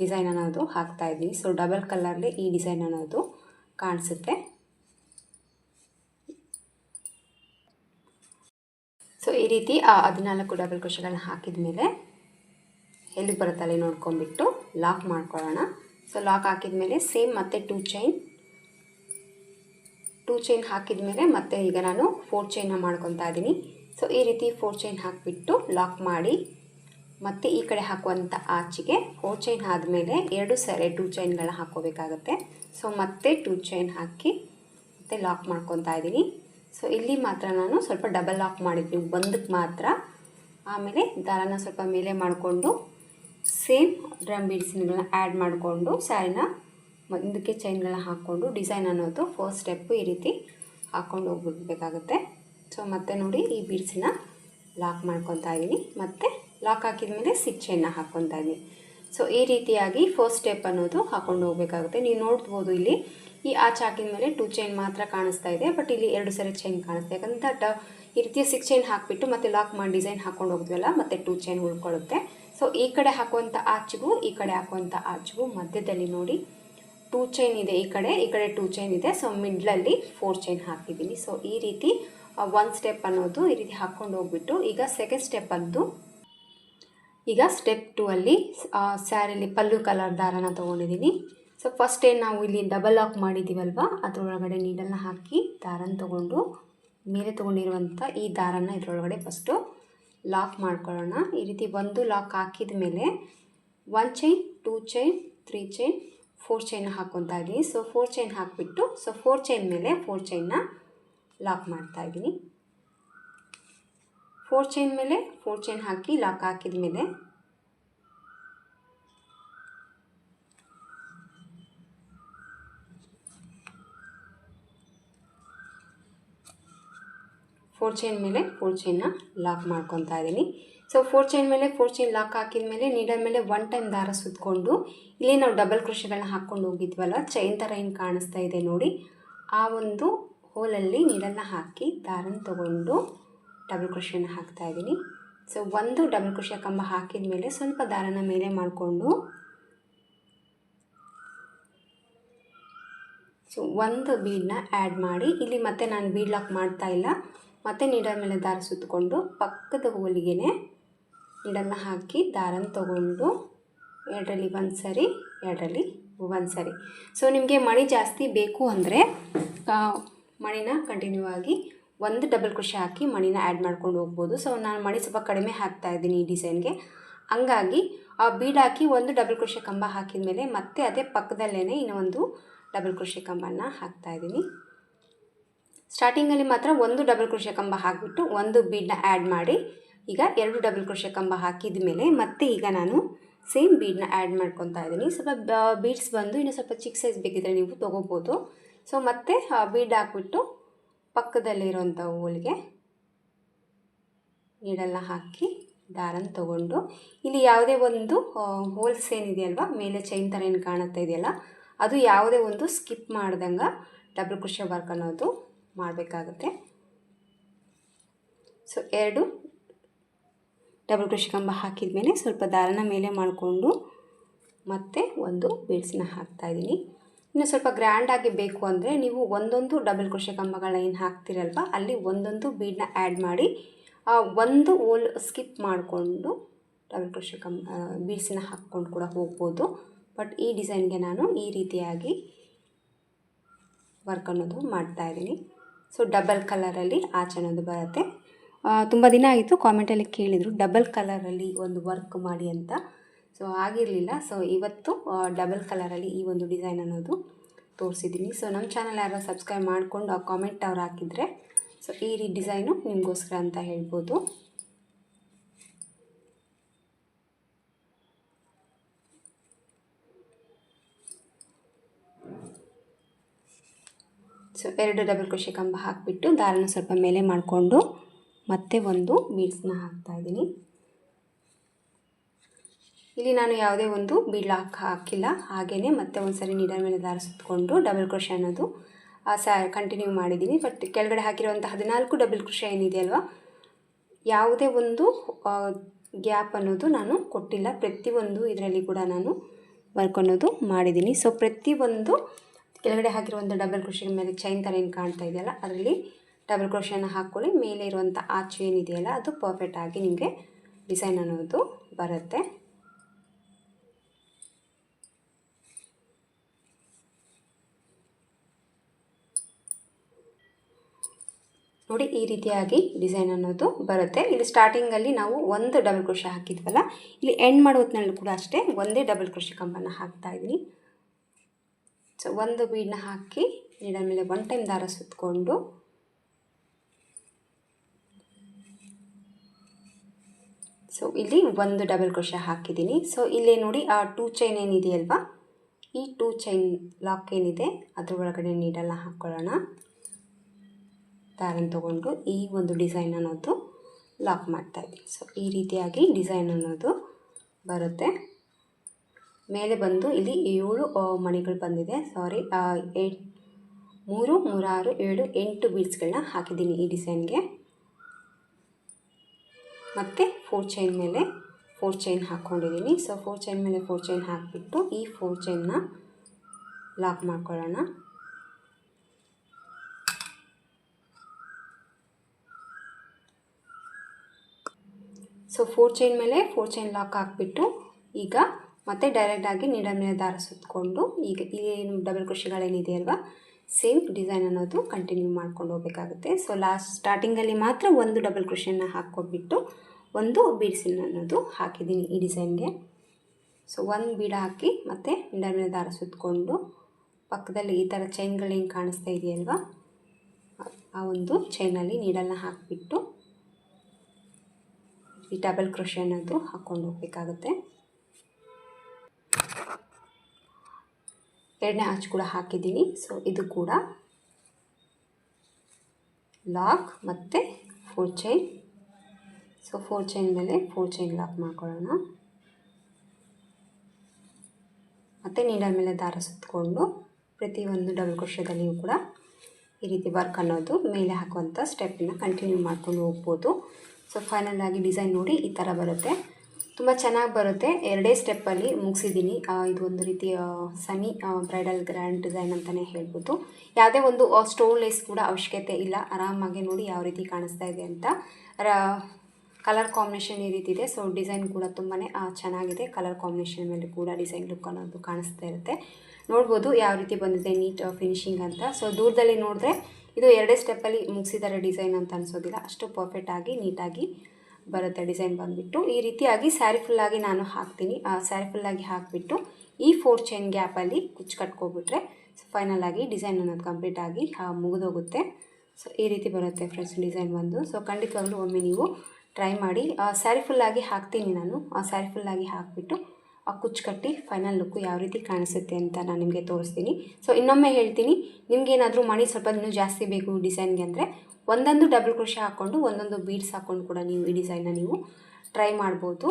ಡಿಸೈನ್ ಅನ್ನೋದು ಹಾಕ್ತಾ ಇದ್ದೀನಿ. ಸೊ ಡಬಲ್ ಕಲರ್ಲಿ ಈ ಡಿಸೈನ್ ಅನ್ನೋದು ಕಾಣಿಸುತ್ತೆ. ಸೊ ಈ ರೀತಿ ಹದಿನಾಲ್ಕು ಡಬಲ್ ಕ್ರೋಶಗಳನ್ನ ಹಾಕಿದ ಮೇಲೆ ಎಲ್ಲಿ ಬರುತ್ತಲ್ಲಿ ನೋಡ್ಕೊಂಬಿಟ್ಟು ಲಾಕ್ ಮಾಡ್ಕೊಳ್ಳೋಣ. ಸೊ ಲಾಕ್ ಹಾಕಿದ ಮೇಲೆ ಸೇಮ್ ಮತ್ತೆ ಟೂ ಚೈನ್ ಟೂ ಚೈನ್ ಹಾಕಿದ ಮೇಲೆ ಮತ್ತೆ ಈಗ ನಾನು ಫೋರ್ ಚೈನ್ನ ಮಾಡ್ಕೊತಾ ಇದ್ದೀನಿ ಸೊ ಈ ರೀತಿ ಫೋರ್ ಚೈನ್ ಹಾಕಿಬಿಟ್ಟು ಲಾಕ್ ಮಾಡಿ, ಮತ್ತೆ ಈ ಕಡೆ ಹಾಕುವಂಥ ಆಚಿಗೆ ಫೋರ್ ಚೈನ್ ಆದಮೇಲೆ ಎರಡು ಸರಿ ಟೂ ಚೈನ್ಗಳನ್ನ ಹಾಕ್ಕೋಬೇಕಾಗತ್ತೆ. ಸೊ ಮತ್ತೆ ಟೂ ಚೈನ್ ಹಾಕಿ ಮತ್ತೆ ಲಾಕ್ ಮಾಡ್ಕೊತಾ ಇದ್ದೀನಿ ಸೊ ಇಲ್ಲಿ ಮಾತ್ರ ನಾನು ಸ್ವಲ್ಪ ಡಬಲ್ ಲಾಕ್ ಮಾಡಿದ್ದೀನಿ ಒಂದಕ್ಕೆ ಮಾತ್ರ. ಆಮೇಲೆ ದಾರನ ಸ್ವಲ್ಪ ಮೇಲೆ ಮಾಡಿಕೊಂಡು ಸೇಮ್ ಡ್ರಮ್ ಮೆಡಿಸಿನ್ಗಳನ್ನ ಆ್ಯಡ್ ಮಾಡಿಕೊಂಡು ಸ್ಯಾರಿನ ಮುಂದಕ್ಕೆ ಚೈನ್ಗಳನ್ನ ಹಾಕ್ಕೊಂಡು ಡಿಸೈನ್ ಅನ್ನೋದು ಫಸ್ಟ್ ಸ್ಟೆಪ್ಪು ಈ ರೀತಿ ಹಾಕ್ಕೊಂಡು ಹೋಗ್ಬಿಡ್ಬೇಕಾಗುತ್ತೆ. ಸೊ ಮತ್ತೆ ನೋಡಿ ಈ ಬೀಡ್ಸನ್ನ ಲಾಕ್ ಮಾಡ್ಕೊತಾ ಇದ್ದೀನಿ ಮತ್ತು ಲಾಕ್ ಹಾಕಿದ ಮೇಲೆ ಸಿಕ್ ಚೈನ್ನ ಹಾಕ್ಕೊತಾ ಇದ್ದೀನಿ ಸೊ ಈ ರೀತಿಯಾಗಿ ಫಸ್ಟ್ ಸ್ಟೆಪ್ ಅನ್ನೋದು ಹಾಕ್ಕೊಂಡು ಹೋಗಬೇಕಾಗುತ್ತೆ. ನೀವು ನೋಡ್ಬೋದು ಇಲ್ಲಿ, ಈ ಆಚೆ ಹಾಕಿದ ಮೇಲೆ ಟೂ ಚೈನ್ ಮಾತ್ರ ಕಾಣಿಸ್ತಾ ಇದೆ ಬಟ್ ಇಲ್ಲಿ ಎರಡು ಸರಿ ಚೈನ್ ಕಾಣಿಸ್ತಾ ಯಾಕಂತ ಟ ಈ ರೀತಿಯ ಸಿಕ್ಸ್ ಚೈನ್ ಹಾಕಿಬಿಟ್ಟು ಮತ್ತೆ ಲಾಕ್ ಮಾಡಿ ಡಿಸೈನ್ ಹಾಕ್ಕೊಂಡು ಹೋಗಿದ್ವಲ್ಲ ಮತ್ತೆ ಟೂ ಚೈನ್ ಉಳ್ಕೊಳ್ಳುತ್ತೆ. ಸೊ ಈ ಕಡೆ ಹಾಕುವಂಥ ಆಚಿಗೂ, ಈ ಕಡೆ ಹಾಕುವಂಥ ಆಚಿಗೂ ಮಧ್ಯದಲ್ಲಿ ನೋಡಿ. ಟೂ ಚೈನ್ ಇದೆ ಈ ಕಡೆ ಈ ಕಡೆ ಟೂ ಚೈನ್ ಇದೆ. ಸೊ ಮಿಡ್ಲಲ್ಲಿ ಫೋರ್ ಚೈನ್ ಹಾಕಿದ್ದೀನಿ. ಸೊ ಈ ರೀತಿ ಒನ್ ಸ್ಟೆಪ್ ಅನ್ನೋದು ಈ ರೀತಿ ಹಾಕ್ಕೊಂಡು ಹೋಗ್ಬಿಟ್ಟು, ಈಗ ಸೆಕೆಂಡ್ ಸ್ಟೆಪ್ ಅಂತು ಈಗ ಸ್ಟೆಪ್ ಟೂ ಅಲ್ಲಿ ಸ್ಯಾರಿಲಿ ಪಲ್ಲು ಕಲರ್ ದಾರನ ತೊಗೊಂಡಿದ್ದೀನಿ. ಸೊ ಫಸ್ಟ್ ಏನು ನಾವು ಇಲ್ಲಿ ಡಬಲ್ ಲಾಕ್ ಮಾಡಿದ್ದೀವಲ್ವ? ಅದರೊಳಗಡೆ ನೀಡಲ್ನ ಹಾಕಿ ದಾರನ ತೊಗೊಂಡು, ಮೇಲೆ ತೊಗೊಂಡಿರುವಂಥ ಈ ದಾರನ ಇದರೊಳಗಡೆ ಫಸ್ಟು ಲಾಕ್ ಮಾಡ್ಕೊಳ್ಳೋಣ. ಈ ರೀತಿ ಒಂದು ಲಾಕ್ ಹಾಕಿದ ಮೇಲೆ one chain two chain three chain four chain ಹಾಕ್ಕೊತಾ ಇದ್ದೀನಿ. ಸೊ ಫೋರ್ ಚೈನ್ ಹಾಕಿಬಿಟ್ಟು ಸೊ ಫೋರ್ ಚೈನ್ ಮೇಲೆ ಫೋರ್ ಚೈನ್ನ ಲಾಕ್ ಮಾಡ್ತಾ ಇದ್ದೀನಿ. ಫೋರ್ ಚೈನ್ ಮೇಲೆ ಫೋರ್ ಚೈನ್ ಹಾಕಿ ಲಾಕ್ ಹಾಕಿದ ಮೇಲೆ ಫೋರ್ ಚೈನ್ ಮೇಲೆ ಫೋರ್ ಚೈನ್ನ ಲಾಕ್ ಮಾಡ್ಕೊತಾ ಇದ್ದೀನಿ. ಸೊ ಫೋರ್ ಚೈನ್ ಮೇಲೆ ಫೋರ್ ಚೈನ್ ಲಾಕ್ ಹಾಕಿದ ಮೇಲೆ ನೀಡಲ್ ಮೇಲೆ ಒನ್ ಟೈಮ್ ದಾರ ಸುತ್ತಕೊಂಡು ಇಲ್ಲಿ ನಾವು ಡಬಲ್ ಕೃಷಿಗಳನ್ನ ಹಾಕ್ಕೊಂಡು ಹೋಗಿದ್ವಲ್ಲ ಚೈನ್ ಥರ ಏನು ಕಾಣಿಸ್ತಾ ಇದೆ ನೋಡಿ. ಆ ಒಂದು ಹೋಲಲ್ಲಿ ನೀಡಲ್ನ ಹಾಕಿ ದಾರನ ತಗೊಂಡು ಡಬಲ್ ಕೃಷಿಯನ್ನು ಹಾಕ್ತಾ ಇದ್ದೀನಿ. ಸೊ ಒಂದು ಡಬಲ್ ಕೃಷಿಯ ಕಂಬ ಹಾಕಿದ ಮೇಲೆ ಸ್ವಲ್ಪ ದಾರನ ಮೇಲೆ ಮಾಡಿಕೊಂಡು ಸೊ ಒಂದು ಬೀಡನ್ನ ಆ್ಯಡ್ ಮಾಡಿ, ಇಲ್ಲಿ ಮತ್ತೆ ನಾನು ಬೀಡ್ ಲಾಕ್ ಮಾಡ್ತಾ ಇಲ್ಲ. ಮತ್ತೆ ನೀಡಲ್ ಮೇಲೆ ದಾರ ಸುತ್ತಕೊಂಡು ಪಕ್ಕದ ಹೋಲಿಗೆ ನೀಡಲ್ನ ಹಾಕಿ ದಾರನ ತಗೊಂಡು ಎರಡರಲ್ಲಿ ಒಂದು ಸರಿ, ಎರಡರಲ್ಲಿ ಒಂದು ಸರಿ. ಸೊ ನಿಮಗೆ ಮಣಿ ಜಾಸ್ತಿ ಬೇಕು ಅಂದರೆ ಮಣಿನ ಕಂಟಿನ್ಯೂ ಆಗಿ ಒಂದು ಡಬಲ್ ಕೃಷಿ ಹಾಕಿ ಮಣಿನ ಆ್ಯಡ್ ಮಾಡ್ಕೊಂಡು ಹೋಗ್ಬೋದು. ಸೊ ನಾನು ಮಣಿ ಸ್ವಲ್ಪ ಕಡಿಮೆ ಹಾಕ್ತಾ ಇದ್ದೀನಿ ಈ ಡಿಸೈನ್ಗೆ ಹಂಗಾಗಿ, ಆ ಬೀಡ್ ಹಾಕಿ ಒಂದು ಡಬಲ್ ಕೃಷಿ ಕಂಬ ಹಾಕಿದ ಮೇಲೆ ಮತ್ತೆ ಅದೇ ಪಕ್ಕದಲ್ಲೇ ಇನ್ನೊಂದು ಡಬಲ್ ಕೃಷಿ ಕಂಬನ ಹಾಕ್ತಾ ಇದ್ದೀನಿ. ಸ್ಟಾರ್ಟಿಂಗಲ್ಲಿ ಮಾತ್ರ ಒಂದು ಡಬಲ್ ಕೃಷಿ ಕಂಬ ಹಾಕಿಬಿಟ್ಟು ಒಂದು ಬೀಡನ್ನ ಆ್ಯಡ್ ಮಾಡಿ ಈಗ ಎರಡು ಡಬಲ್ ಕ್ರೋಶೆ ಕಂಬ ಹಾಕಿದ ಮೇಲೆ ಮತ್ತೆ ಈಗ ನಾನು ಸೇಮ್ ಬೀಡನ್ನ ಆ್ಯಡ್ ಮಾಡ್ಕೊತಾ ಇದ್ದೀನಿ. ಸ್ವಲ್ಪ ಬೀಡ್ಸ್ ಬಂದು ಇನ್ನು ಸ್ವಲ್ಪ ಚಿಕ್ಕ ಸೈಜ್ ಬೇಕಿದ್ರೆ ನೀವು ತೊಗೋಬೋದು. ಸೊ ಮತ್ತೆ ಬೀಡ್ ಹಾಕ್ಬಿಟ್ಟು ಪಕ್ಕದಲ್ಲಿರುವಂಥ ಹೋಳಿಗೆ ನೀಡಲ್ನ ಹಾಕಿ ದಾರನ ತಗೊಂಡು, ಇಲ್ಲಿ ಯಾವುದೇ ಒಂದು ಹೋಲ್ಸ್ ಏನಿದೆಯಲ್ವ, ಮೇಲೆ ಚೈನ್ ಥರ ಏನು ಕಾಣುತ್ತಾ ಇದೆಯಲ್ಲ, ಅದು ಯಾವುದೇ ಒಂದು ಸ್ಕಿಪ್ ಮಾಡ್ದಂಗೆ ಡಬಲ್ ಕ್ರೋಶೆ ವರ್ಕ್ ಅನ್ನೋದು ಮಾಡಬೇಕಾಗುತ್ತೆ. ಸೊ ಎರಡು ಡಬಲ್ ಕ್ರೋಶಿ ಕಂಬ ಹಾಕಿದ ಮೇಲೆ ಸ್ವಲ್ಪ ದಾರನ ಮೇಲೆ ಮಾಡಿಕೊಂಡು ಮತ್ತೆ ಒಂದು ಬೀಡ್ಸನ್ನ ಹಾಕ್ತಾಯಿದ್ದೀನಿ ಇನ್ನು ಸ್ವಲ್ಪ ಗ್ರ್ಯಾಂಡಾಗಿ ಬೇಕು ಅಂದರೆ ನೀವು ಒಂದೊಂದು ಡಬಲ್ ಕ್ರೋಶೆ ಕಂಬಗಳನ್ನ ಏನು ಹಾಕ್ತಿರಲ್ವ, ಅಲ್ಲಿ ಒಂದೊಂದು ಬೀಡನ್ನ ಆ್ಯಡ್ ಮಾಡಿ, ಆ ಒಂದು ಓಲ್ ಸ್ಕಿಪ್ ಮಾಡಿಕೊಂಡು ಡಬಲ್ ಕ್ರೋಶೆ ಕಂಬ ಬೀಡ್ಸನ್ನ ಹಾಕ್ಕೊಂಡು ಕೂಡ ಹೋಗ್ಬೋದು. ಬಟ್ ಈ ಡಿಸೈನ್ಗೆ ನಾನು ಈ ರೀತಿಯಾಗಿ ವರ್ಕ್ ಅನ್ನೋದು ಮಾಡ್ತಾಯಿದ್ದೀನಿ ಸೊ ಡಬಲ್ ಕಲರಲ್ಲಿ ಆಚೆ ಅನ್ನೋದು ಬರುತ್ತೆ. ತುಂಬ ದಿನ ಆಯಿತು ಕಾಮೆಂಟಲ್ಲಿ ಕೇಳಿದರು. ಡಬಲ್ ಕಲರಲ್ಲಿ ಒಂದು ವರ್ಕ್ ಮಾಡಿ ಅಂತ. ಸೊ ಆಗಿರಲಿಲ್ಲ. ಸೊ ಇವತ್ತು ಡಬಲ್ ಕಲರಲ್ಲಿ ಈ ಒಂದು ಡಿಸೈನ್ ಅನ್ನೋದು ತೋರಿಸಿದ್ದೀನಿ. ಸೊ ನಮ್ಮ ಚಾನಲ್ ಯಾರೋ ಸಬ್ಸ್ಕ್ರೈಬ್ ಮಾಡಿಕೊಂಡು ಆ ಕಾಮೆಂಟ್ ಅವ್ರು ಹಾಕಿದರೆ ಸೊ ಈ ರೀ ಡಿಸೈನು ನಿಮಗೋಸ್ಕರ ಅಂತ ಹೇಳ್ಬೋದು. ಸೊ ಎರಡು ಡಬಲ್ ಕೃಷಿ ಕಂಬ ಹಾಕಿಬಿಟ್ಟು ದಾರನ ಸ್ವಲ್ಪ ಮೇಲೆ ಮಾಡಿಕೊಂಡು ಮತ್ತೆ ಒಂದು ಬೀಡ್ಸ್ನ ಹಾಕ್ತಾಯಿದ್ದೀನಿ ಇಲ್ಲಿ ನಾನು ಯಾವುದೇ ಒಂದು ಬೀಡ್ಲ ಹಾಕಿ ಹಾಕಿಲ್ಲ. ಹಾಗೆಯೇ ಮತ್ತೆ ಒಂದು ಸರಿ ನೀಡಲ್ ಮೇಲೆ ದಾರ ಸುತ್ತಕೊಂಡು ಡಬಲ್ ಕ್ರೋಶೆ ಅನ್ನೋದು ಸ ಕಂಟಿನ್ಯೂ ಮಾಡಿದ್ದೀನಿ. ಬಟ್ ಕೆಳಗಡೆ ಹಾಕಿರುವಂಥ ಹದಿನಾಲ್ಕು ಡಬಲ್ ಕೃಷಿ ಏನಿದೆ ಅಲ್ವಾ? ಯಾವುದೇ ಒಂದು ಗ್ಯಾಪ್ ಅನ್ನೋದು ನಾನು ಕೊಟ್ಟಿಲ್ಲ. ಪ್ರತಿಯೊಂದು ಇದರಲ್ಲಿ ಕೂಡ ನಾನು ವರ್ಕ್ ಅನ್ನೋದು ಮಾಡಿದ್ದೀನಿ. ಸೊ ಪ್ರತಿಯೊಂದು ಕೆಳಗಡೆ ಹಾಕಿರುವಂಥ ಡಬಲ್ ಕ್ರೋಶೆ ಮೇಲೆ ಚೈನ್ ಥರ ಏನು ಕಾಣ್ತಾ ಇದೆಯಲ್ಲ, ಅದರಲ್ಲಿ ಡಬಲ್ ಕ್ರೋಶನ ಹಾಕ್ಕೊಳ್ಳಿ. ಮೇಲೆ ಇರುವಂಥ ಆಚು ಏನಿದೆಯಲ್ಲ ಅದು ಪರ್ಫೆಕ್ಟಾಗಿ ನಿಮಗೆ ಡಿಸೈನ್ ಅನ್ನೋದು ಬರುತ್ತೆ. ನೋಡಿ, ಈ ರೀತಿಯಾಗಿ ಡಿಸೈನ್ ಅನ್ನೋದು ಬರುತ್ತೆ. ಇಲ್ಲಿ ಸ್ಟಾರ್ಟಿಂಗಲ್ಲಿ ನಾವು ಒಂದು ಡಬಲ್ ಕೃಷಿ ಹಾಕಿದ್ವಲ್ಲ, ಇಲ್ಲಿ ಎಂಡ್ ಮಾಡೋ ಹೊತ್ತಿನಲ್ಲೂ ಕೂಡ ಅಷ್ಟೇ ಒಂದೇ ಡಬಲ್ ಕೃಷಿ ಕಂಬನ ಹಾಕ್ತಾ ಇದ್ದೀನಿ. ಸೊ ಒಂದು ಬೀಡನ್ನ ಹಾಕಿ, ನೀಡಲ್ ಮೇಲೆ ಒನ್ ಟೈಮ್ ದಾರ ಸುತ್ತಕೊಂಡು ಸೊ ಇಲ್ಲಿ ಒಂದು ಡಬಲ್ ಕ್ರೋಶೆ ಹಾಕಿದ್ದೀನಿ. ಸೊ ಇಲ್ಲೇ ನೋಡಿ, ಆ ಟೂ ಚೈನ್ ಏನಿದೆಯಲ್ವಾ ಈ ಟೂ ಚೈನ್ ಲಾಕ್ ಏನಿದೆ, ಅದ್ರ ಒಳಗಡೆ ನೀಡಲ್ಲ ಹಾಕ್ಕೊಳ್ಳೋಣ ದಾರನ ತೊಗೊಂಡು ಈ ಒಂದು ಡಿಸೈನ್ ಅನ್ನೋದು ಲಾಕ್ ಮಾಡ್ತಾ ಇದ್ದೀನಿ. ಸೊ ಈ ರೀತಿಯಾಗಿ ಡಿಸೈನ್ ಅನ್ನೋದು ಬರುತ್ತೆ. ಮೇಲೆ ಬಂದು ಇಲ್ಲಿ ಏಳು ಮಣಿಗಳು ಬಂದಿದೆ. ಸಾರಿ ಏಟ್ ಮೂರು, ಮೂರಾರು, ಏಳು, ಎಂಟು ಬೀಡ್ಸ್ಗಳನ್ನ ಹಾಕಿದ್ದೀನಿ ಈ ಡಿಸೈನ್ಗೆ ಮತ್ತು ಫೋರ್ ಚೈನ್ ಮೇಲೆ ಫೋರ್ ಚೈನ್ ಹಾಕ್ಕೊಂಡಿದ್ದೀನಿ ಸೊ ಫೋರ್ ಚೈನ್ ಮೇಲೆ ಫೋರ್ ಚೈನ್ ಹಾಕಿಬಿಟ್ಟು ಈ ಫೋರ್ ಚೈನ್ನ ಲಾಕ್ ಮಾಡ್ಕೊಳ್ಳೋಣ. ಸೊ ಫೋರ್ ಚೈನ್ ಮೇಲೆ ಫೋರ್ ಚೈನ್ ಲಾಕ್ ಹಾಕ್ಬಿಟ್ಟು ಈಗ ಮತ್ತೆ ಡೈರೆಕ್ಟಾಗಿ ನೀಡ ಮೇಲೆ ದಾರ ಸುತ್ತಕೊಂಡು ಈಗ ಏನು ಡಬಲ್ ಕೃಷಿಗಳೇನಿದೆಯಲ್ವ ಸೇಮ್ ಡಿಸೈನ್ ಅನ್ನೋದು ಕಂಟಿನ್ಯೂ ಮಾಡ್ಕೊಂಡು ಹೋಗಬೇಕಾಗುತ್ತೆ. ಸೊ ಲಾಸ್ಟ್ ಸ್ಟಾರ್ಟಿಂಗಲ್ಲಿ ಮಾತ್ರ ಒಂದು ಡಬಲ್ ಕ್ರೋಶನ್ನ ಹಾಕ್ಕೊಟ್ಬಿಟ್ಟು ಒಂದು ಬೀಡ್ಸಿನ ಅನ್ನೋದು ಹಾಕಿದ್ದೀನಿ ಈ ಡಿಸೈನ್ಗೆ ಸೊ ಒಂದು ಬೀಡ ಹಾಕಿ ಮತ್ತು ಮೇಲೆ ದಾರ ಸುತ್ತಕೊಂಡು ಪಕ್ಕದಲ್ಲಿ ಈ ಥರ ಚೈನ್ಗಳು ಹೆಂಗೆ ಕಾಣಿಸ್ತಾ ಇದೆಯಲ್ವ? ಆ ಒಂದು ಚೈನಲ್ಲಿ ನೀಡಲ್ನ ಹಾಕಿಬಿಟ್ಟು ಈ ಡಬಲ್ ಕ್ರೋಶೆ ಅನ್ನೋದು ಹಾಕ್ಕೊಂಡು ಹೋಗಬೇಕಾಗುತ್ತೆ. ಎರಡನೇ ಆಚ್ ಕೂಡ ಹಾಕಿದ್ದೀನಿ. ಸೊ ಇದು ಕೂಡ ಲಾಕ್ ಮತ್ತು four chain so four chain ಮೇಲೆ ಫೋರ್ ಚೈನ್ ಲಾಕ್ ಮಾಡ್ಕೊಳ್ಳೋಣ. ಮತ್ತು ನೀಡಲ್ ಮೇಲೆ ದಾರ ಸುತ್ತಕೊಂಡು ಪ್ರತಿಯೊಂದು ಡಬಲ್ ಕ್ರೋಶದಲ್ಲಿಯೂ ಕೂಡ ಈ ರೀತಿ ವರ್ಕ್ ಅನ್ನೋದು ಮೇಲೆ ಹಾಕುವಂಥ ಸ್ಟೆಪ್ಪನ್ನು ಕಂಟಿನ್ಯೂ ಮಾಡ್ಕೊಂಡು ಹೋಗ್ಬೋದು. ಸೊ ಫೈನಲ್ ಆಗಿ ಡಿಸೈನ್ ನೋಡಿ ಈ ಥರ ಬರುತ್ತೆ. ತುಂಬ ಚೆನ್ನಾಗಿ ಬರುತ್ತೆ. ಎರಡೇ ಸ್ಟೆಪ್ಪಲ್ಲಿ ಮುಗಿಸಿದ್ದೀನಿ. ಇದು ಒಂದು ರೀತಿ ಸೆಮಿ ಬ್ರೈಡಲ್ ಗ್ರ್ಯಾಂಡ್ ಡಿಸೈನ್ ಅಂತಲೇ ಹೇಳ್ಬೋದು. ಯಾವುದೇ ಒಂದು ಸ್ಟೋನ್ ಲೇಸ್ ಕೂಡ ಅವಶ್ಯಕತೆ ಇಲ್ಲ. ಆರಾಮಾಗಿ ನೋಡಿ ಯಾವ ರೀತಿ ಕಾಣಿಸ್ತಾ ಇದೆ ಅಂತ. ಕಲರ್ ಕಾಂಬಿನೇಷನ್ ಈ ರೀತಿ ಇದೆ. ಸೊ ಡಿಸೈನ್ ಕೂಡ ತುಂಬಾ ಚೆನ್ನಾಗಿದೆ. ಕಲರ್ ಕಾಂಬಿನೇಷನ್ ಮೇಲೆ ಕೂಡ ಡಿಸೈನ್ ಲುಕ್ ಅನ್ನೋದು ಕಾಣಿಸ್ತಾ ಇರುತ್ತೆ. ನೋಡ್ಬೋದು ಯಾವ ರೀತಿ ಬಂದಿದೆ ನೀಟ್ ಫಿನಿಶಿಂಗ್ ಅಂತ. ಸೊ ದೂರದಲ್ಲಿ ನೋಡಿದ್ರೆ ಇದು ಎರಡೇ ಸ್ಟೆಪ್ಪಲ್ಲಿ ಮುಗಿಸಿದ್ದಾರೆ ಡಿಸೈನ್ ಅಂತ ಅನಿಸೋದಿಲ್ಲ. ಅಷ್ಟು ಪರ್ಫೆಕ್ಟಾಗಿ ನೀಟಾಗಿ ಬರುತ್ತೆ ಡಿಸೈನ್ ಬಂದುಬಿಟ್ಟು. ಈ ರೀತಿಯಾಗಿ ಸ್ಯಾರಿ ಫುಲ್ಲಾಗಿ ನಾನು ಹಾಕ್ತೀನಿ. ಸ್ಯಾರಿ ಫುಲ್ಲಾಗಿ ಹಾಕಿಬಿಟ್ಟು ಈ ಫೋರ್ ಚೈನ್ ಗ್ಯಾಪಲ್ಲಿ ಕುಚ್ಚು ಕಟ್ಕೊಬಿಟ್ರೆ ಸೊ ಫೈನಲ್ ಆಗಿ ಡಿಸೈನ್ ಅನ್ನೋದು ಕಂಪ್ಲೀಟ್ ಆಗಿ ಮುಗಿದೋಗುತ್ತೆ. ಸೊ ಈ ರೀತಿ ಬರುತ್ತೆ ಫ್ರೆಂಡ್ಸ್ ಡಿಸೈನ್ ಬಂದು. ಸೊ ಖಂಡಿತವಾಗ್ಲೂ ಒಮ್ಮೆ ನೀವು ಟ್ರೈ ಮಾಡಿ. ಸ್ಯಾರಿ ಫುಲ್ಲಾಗಿ ಹಾಕ್ತೀನಿ ನಾನು. ಸ್ಯಾರಿ ಫುಲ್ಲಾಗಿ ಹಾಕಿಬಿಟ್ಟು ಕುಚ್ಚು ಕಟ್ಟಿ ಫೈನಲ್ ಲುಕ್ಕು ಯಾವ ರೀತಿ ಕಾಣಿಸುತ್ತೆ ಅಂತ ನಾನು ನಿಮಗೆ ತೋರಿಸ್ತೀನಿ. ಸೊ ಇನ್ನೊಮ್ಮೆ ಹೇಳ್ತೀನಿ, ನಿಮಗೇನಾದರೂ ಮಣಿ ಸ್ವಲ್ಪ ಇನ್ನೂ ಜಾಸ್ತಿ ಬೇಕು ಡಿಸೈನ್ಗೆ ಅಂದರೆ, ಒಂದೊಂದು ಡಬಲ್ ಕೃಷಿ ಹಾಕ್ಕೊಂಡು ಒಂದೊಂದು ಬೀಡ್ಸ್ ಹಾಕ್ಕೊಂಡು ಕೂಡ ನೀವು ಈ ಡಿಸೈನ್ನ ನೀವು ಟ್ರೈ ಮಾಡ್ಬೋದು.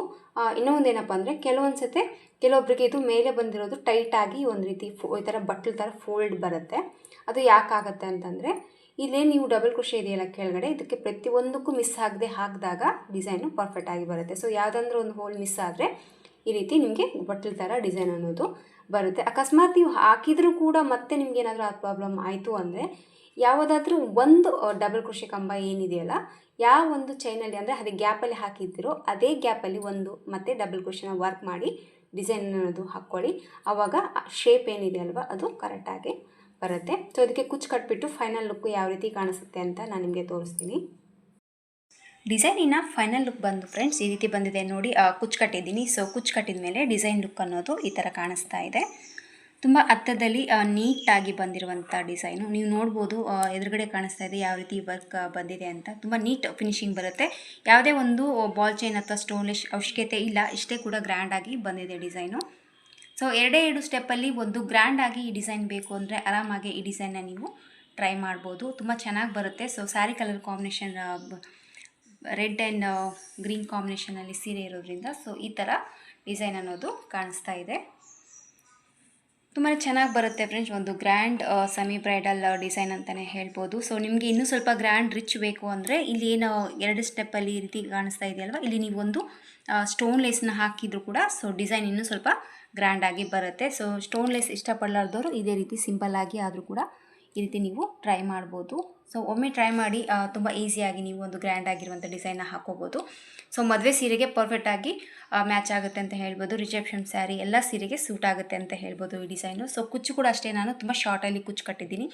ಇನ್ನೂ ಒಂದು ಏನಪ್ಪ ಅಂದರೆ ಕೆಲವೊಂದು ಸತಿ ಕೆಲವೊಬ್ಬರಿಗೆ ಇದು ಮೇಲೆ ಬಂದಿರೋದು ಟೈಟಾಗಿ ಒಂದು ರೀತಿ ಫೋ, ಈ ಥರ ಬಟ್ಲು ಥರ ಫೋಲ್ಡ್ ಬರುತ್ತೆ. ಅದು ಯಾಕಾಗತ್ತೆ ಅಂತಂದರೆ, ಇಲ್ಲೇ ನೀವು ಡಬಲ್ ಕೃಷಿ ಇದೆಯಲ್ಲ ಕೆಳಗಡೆ, ಇದಕ್ಕೆ ಪ್ರತಿಯೊಂದಕ್ಕೂ ಮಿಸ್ ಆಗದೆ ಹಾಕಿದಾಗ ಡಿಸೈನು ಪರ್ಫೆಕ್ಟಾಗಿ ಬರುತ್ತೆ. ಸೊ ಯಾವುದಂದ್ರೆ ಒಂದು ಹೋಲ್ ಮಿಸ್ ಆದರೆ ಈ ರೀತಿ ನಿಮಗೆ ಬಟ್ಟಲ್ ಥರ ಡಿಸೈನ್ ಅನ್ನೋದು ಬರುತ್ತೆ. ಅಕಸ್ಮಾತ್ ನೀವು ಹಾಕಿದರೂ ಕೂಡ ಮತ್ತೆ ನಿಮಗೇನಾದರೂ ಆ ಪ್ರಾಬ್ಲಮ್ ಆಯಿತು ಅಂದರೆ ಯಾವುದಾದ್ರೂ ಒಂದು ಡಬಲ್ ಕೃಷಿ ಕಂಬ ಏನಿದೆಯಲ್ಲ, ಯಾವ ಒಂದು ಚೈನಲ್ಲಿ ಅಂದರೆ ಅದೇ ಗ್ಯಾಪಲ್ಲಿ ಹಾಕಿದ್ದೀರೋ ಅದೇ ಗ್ಯಾಪಲ್ಲಿ ಒಂದು ಮತ್ತೆ ಡಬಲ್ ಕೃಷಿನ ವರ್ಕ್ ಮಾಡಿ ಡಿಸೈನ್ ಅನ್ನೋದು ಹಾಕ್ಕೊಳ್ಳಿ ಆವಾಗ ಶೇಪ್ ಏನಿದೆ ಅಲ್ವಾ, ಅದು ಕರೆಕ್ಟಾಗಿ ಬರುತ್ತೆ. ಸೊ ಅದಕ್ಕೆ ಕುಚ್ಚು ಕಟ್ಬಿಟ್ಟು ಫೈನಲ್ ಲುಕ್ಕು ಯಾವ ರೀತಿ ಕಾಣಿಸುತ್ತೆ ಅಂತ ನಾನು ನಿಮಗೆ ತೋರಿಸ್ತೀನಿ. ಡಿಸೈನಿನ ಫೈನಲ್ ಲುಕ್ ಬಂದು ಫ್ರೆಂಡ್ಸ್, ಈ ರೀತಿ ಬಂದಿದೆ ನೋಡಿ. ಕುಚ್ಚು ಕಟ್ಟಿದ್ದೀನಿ. ಸೊ ಕುಚ್ಚು ಕಟ್ಟಿದ ಮೇಲೆ ಡಿಸೈನ್ ಲುಕ್ ಅನ್ನೋದು ಈ ಥರ ಕಾಣಿಸ್ತಾ ಇದೆ. ತುಂಬ ಹತ್ತದಲ್ಲಿ ನೀಟಾಗಿ ಬಂದಿರುವಂಥ ಡಿಸೈನು. ನೀವು ನೋಡ್ಬೋದು ಎದುರುಗಡೆ ಕಾಣಿಸ್ತಾ ಇದೆ ಯಾವ ರೀತಿ ವರ್ಕ್ ಬಂದಿದೆ ಅಂತ. ತುಂಬ ನೀಟ್ ಫಿನಿಶಿಂಗ್ ಬರುತ್ತೆ. ಯಾವುದೇ ಒಂದು ಬಾಲ್ ಚೈನ್ ಅಥವಾ ಸ್ಟೋನ್ಲೆಶ್ ಅವಶ್ಯಕತೆ ಇಲ್ಲ. ಇಷ್ಟೇ ಕೂಡ ಗ್ರ್ಯಾಂಡಾಗಿ ಬಂದಿದೆ ಡಿಸೈನು. ಸೊ ಎರಡೇ ಎರಡು ಸ್ಟೆಪ್ಪಲ್ಲಿ ಒಂದು ಗ್ರ್ಯಾಂಡಾಗಿ ಈ ಡಿಸೈನ್ ಬೇಕು ಅಂದರೆ ಆರಾಮಾಗಿ ಈ ಡಿಸೈನ್ನ ನೀವು ಟ್ರೈ ಮಾಡ್ಬೋದು. ತುಂಬ ಚೆನ್ನಾಗಿ ಬರುತ್ತೆ. So sari colour combination red and green ಕಾಂಬಿನೇಷನಲ್ಲಿ ಸೀರೆ ಇರೋದ್ರಿಂದ, ಸೊ ಈ ಥರ ಡಿಸೈನ್ ಅನ್ನೋದು ಕಾಣಿಸ್ತಾ ಇದೆ. ತುಂಬಾ ಚೆನ್ನಾಗಿ ಬರುತ್ತೆ ಫ್ರೆಂಡ್ಸ್, ಒಂದು ಗ್ರ್ಯಾಂಡ್ ಸೆಮಿ ಬ್ರೈಡಲ್ ಡಿಸೈನ್ ಅಂತಲೇ ಹೇಳ್ಬೋದು. ಸೊ ನಿಮಗೆ ಇನ್ನೂ ಸ್ವಲ್ಪ ಗ್ರ್ಯಾಂಡ್, ರಿಚ್ ಬೇಕು ಅಂದರೆ, ಇಲ್ಲಿ ಏನು ಎರಡು ಸ್ಟೆಪ್ಪಲ್ಲಿ ಈ ರೀತಿ ಕಾಣಿಸ್ತಾ ಇದೆಯಲ್ವ? ಇಲ್ಲಿ ನೀವೊಂದು ಸ್ಟೋನ್ ಲೇಸ್ನ ಹಾಕಿದ್ರು ಕೂಡ, ಸೊ ಡಿಸೈನ್ ಇನ್ನೂ ಸ್ವಲ್ಪ ಗ್ರ್ಯಾಂಡಾಗಿ ಬರುತ್ತೆ. ಸೊ ಸ್ಟೋನ್ ಲೇಸ್ ಇಷ್ಟಪಡಲಾರ್ದವರು ಇದೇ ರೀತಿ ಸಿಂಪಲ್ಲಾಗಿ ಆದರೂ ಕೂಡ ಈ ರೀತಿ ನೀವು ಟ್ರೈ ಮಾಡ್ಬೋದು. ಸೊ ಒಮ್ಮೆ ಟ್ರೈ ಮಾಡಿ ತುಂಬ ಈಸಿಯಾಗಿ ನೀವು ಒಂದು ಗ್ರ್ಯಾಂಡ್ ಆಗಿರುವಂಥ ಡಿಸೈನ್ನ ಹಾಕೋಬೋದು. ಸೊ ಮದುವೆ ಸೀರೆಗೆ ಪರ್ಫೆಕ್ಟಾಗಿ ಮ್ಯಾಚ್ ಆಗುತ್ತೆ ಅಂತ ಹೇಳ್ಬೋದು. ರಿಸೆಪ್ಷನ್ ಸ್ಯಾರಿ ಎಲ್ಲ ಸೀರೆಗೆ ಸೂಟ್ ಆಗುತ್ತೆ ಅಂತ ಹೇಳ್ಬೋದು ಈ ಡಿಸೈನು ಸೊ ಕುಚ್ಚು ಕೂಡ ಅಷ್ಟೇ, ನಾನು ತುಂಬ ಶಾರ್ಟಲ್ಲಿ ಕುಚ್ಚು ಕಟ್ಟಿದ್ದೀನಿ.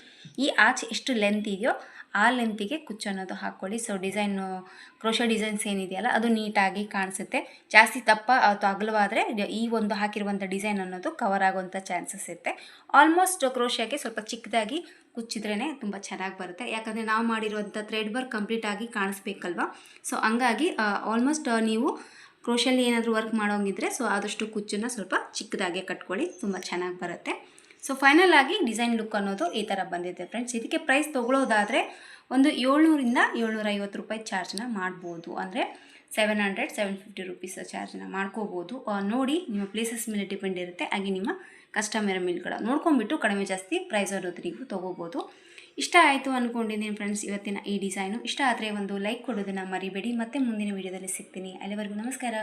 ಈ ಆಚೆ ಎಷ್ಟು ಲೆಂತ್ ಇದೆಯೋ, ಆ ಲೆಂತಿಗೆ ಕುಚ್ಚು ಅನ್ನೋದು ಹಾಕ್ಕೊಳ್ಳಿ ಸೊ ಡಿಸೈನು ಕ್ರೋಶ ಡಿಸೈನ್ಸ್ ಏನಿದೆಯಲ್ಲ, ಅದು ನೀಟಾಗಿ ಕಾಣಿಸುತ್ತೆ. ಜಾಸ್ತಿ ತಪ್ಪ ಅಥವಾ ಅಗಲವಾದರೆ ಈ ಒಂದು ಹಾಕಿರುವಂಥ ಡಿಸೈನ್ ಅನ್ನೋದು ಕವರ್ ಆಗುವಂಥ ಚಾನ್ಸಸ್ ಇರುತ್ತೆ. ಆಲ್ಮೋಸ್ಟ್ ಕ್ರೋಶಿಯಾಗೆ ಸ್ವಲ್ಪ ಚಿಕ್ಕದಾಗಿ ಕುಚ್ಚಿದ್ರೇ ತುಂಬ ಚೆನ್ನಾಗಿ ಬರುತ್ತೆ. ಯಾಕಂದರೆ ನಾವು ಮಾಡಿರುವಂಥ ಥ್ರೆಡ್ ವರ್ಕ್ ಕಂಪ್ಲೀಟಾಗಿ ಕಾಣಿಸ್ಬೇಕಲ್ವ? ಸೊ ಹಂಗಾಗಿ ಆಲ್ಮೋಸ್ಟ್ ನೀವು ಕ್ರೋಶಲ್ಲಿ ಏನಾದರೂ ವರ್ಕ್ ಮಾಡೋಂಗಿದ್ರೆ ಸೊ ಆದಷ್ಟು ಕುಚ್ಚನ್ನು ಸ್ವಲ್ಪ ಚಿಕ್ಕದಾಗೆ ಕಟ್ಕೊಳ್ಳಿ. ತುಂಬ ಚೆನ್ನಾಗಿ ಬರುತ್ತೆ. ಸೊ ಫೈನಲ್ ಆಗಿ ಡಿಸೈನ್ ಲುಕ್ ಅನ್ನೋದು ಈ ಥರ ಬಂದಿದೆ ಫ್ರೆಂಡ್ಸ್ ಇದಕ್ಕೆ ಪ್ರೈಸ್ ತೊಗೊಳೋದಾದರೆ ಒಂದು ಏಳ್ನೂರಿಂದ ಏಳ್ನೂರ ಐವತ್ತು ರೂಪಾಯಿ ಚಾರ್ಜ್ನ ಮಾಡ್ಬೋದು. ಅಂದರೆ seven hundred seven fifty rupees ಚಾರ್ಜನ್ನ ಮಾಡ್ಕೋಬೋದು. ನೋಡಿ, ನಿಮ್ಮ ಪ್ಲೇಸಸ್ ಮೇಲೆ ಡಿಪೆಂಡ್ ಇರುತ್ತೆ. ಹಾಗೆ ನಿಮ್ಮ ಕಸ್ಟಮರ್ ಮೇಲ್ಗಡೆ ನೋಡ್ಕೊಂಬಿಟ್ಟು ಕಡಿಮೆ ಜಾಸ್ತಿ ಪ್ರೈಸ್ ಅನ್ನೋದು ನೀವು ತೊಗೋಬೋದು. ಇಷ್ಟ ಆಯಿತು ಅಂದ್ಕೊಂಡಿದ್ದೀನಿ ಫ್ರೆಂಡ್ಸ್ ಇವತ್ತಿನ ಈ ಡಿಸೈನು ಇಷ್ಟ ಆದರೆ ಒಂದು ಲೈಕ್ ಕೊಡೋದನ್ನು ಮರಿಬೇಡಿ. ಮತ್ತೆ ಮುಂದಿನ ವೀಡಿಯೋದಲ್ಲಿ ಸಿಗ್ತೀನಿ. ಅಲ್ಲಿವರೆಗೂ ನಮಸ್ಕಾರ.